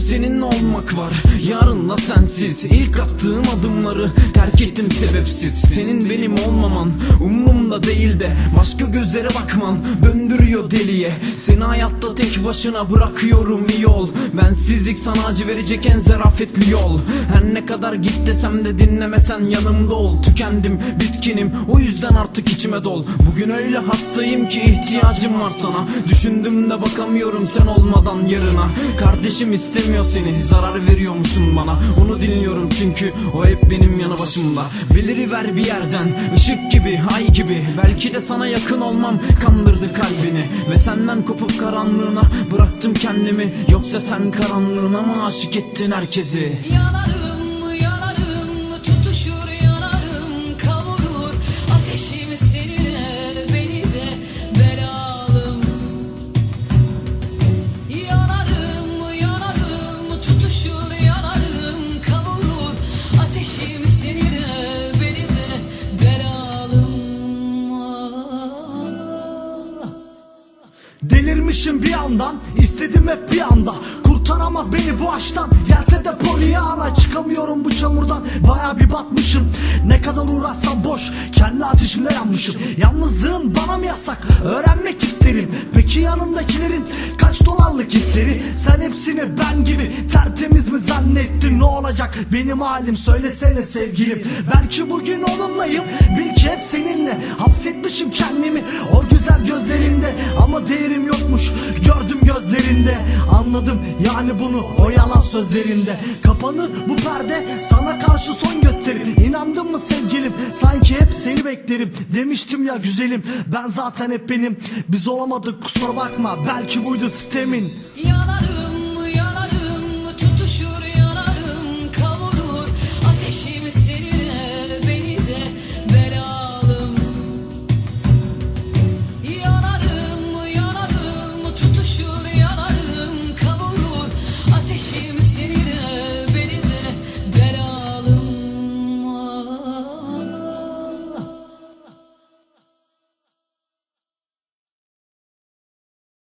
seninle olmak var Yarınla sensiz. İlk attığım adımları terk ettim sebepsiz. Senin benim olmaman umurumda değil de Başka gözlere bakman döndürüyor deliye. Seni hayatta tek başına bırakıyorum iyi ol. Bensizlik sana acı verecek en zarafetli yol. Her ne kadar git desem de dinlemesen yanımda ol. Tükendim bitkinim o yüzden artık içime dol. Bugün öyle hastayım ki ihtiyacım var sana. Düşündüm de bakamıyorum sen olmadan yarına. Kardeşim istemiyor seni. Zarar veriyormuşsun bana. Onu dinliyorum çünkü o hep benim yanı başımda. Beliriver bir yerden ışık gibi ay gibi. Belki de sana yakın olmam kandırdı kalbini. Ve senden kopup karanlığına bıraktım kendimi. Yoksa sen karanlığına mı aşık ettin herkesi? Yanarım, Delirmişim bir yandan istedim hep bir anda. Kurtaramaz beni bu aşktan. Gelse de Pollyanna Çıkamıyorum bu çamurdan. Baya bir batmışım. Ne kadar uğraşsam boş Kendi ateşimde yanmışım. Yalnızlığın bana mı yasak? Öğrenmek isterim. Peki yanındakilerin Kaç dolarlık hisleri? Sen hepsini ben gibi Tertemiz mi zannettin? Ne olacak? Benim halim söylesene sevgilim. Belki bugün onunlayım. Bil ki hep seninle Hapsetmişim kendimi. O yokmuş Gördüm gözlerinde Anladım yani bunu o yalan sözlerinde. Kapanır bu perde Sana karşı son gösterim İnandın mı sevgilim? Sanki hep seni beklerim. Demiştim ya güzelim Ben zaten hep benim. Biz olamadık kusura bakma. Belki buydu sistemin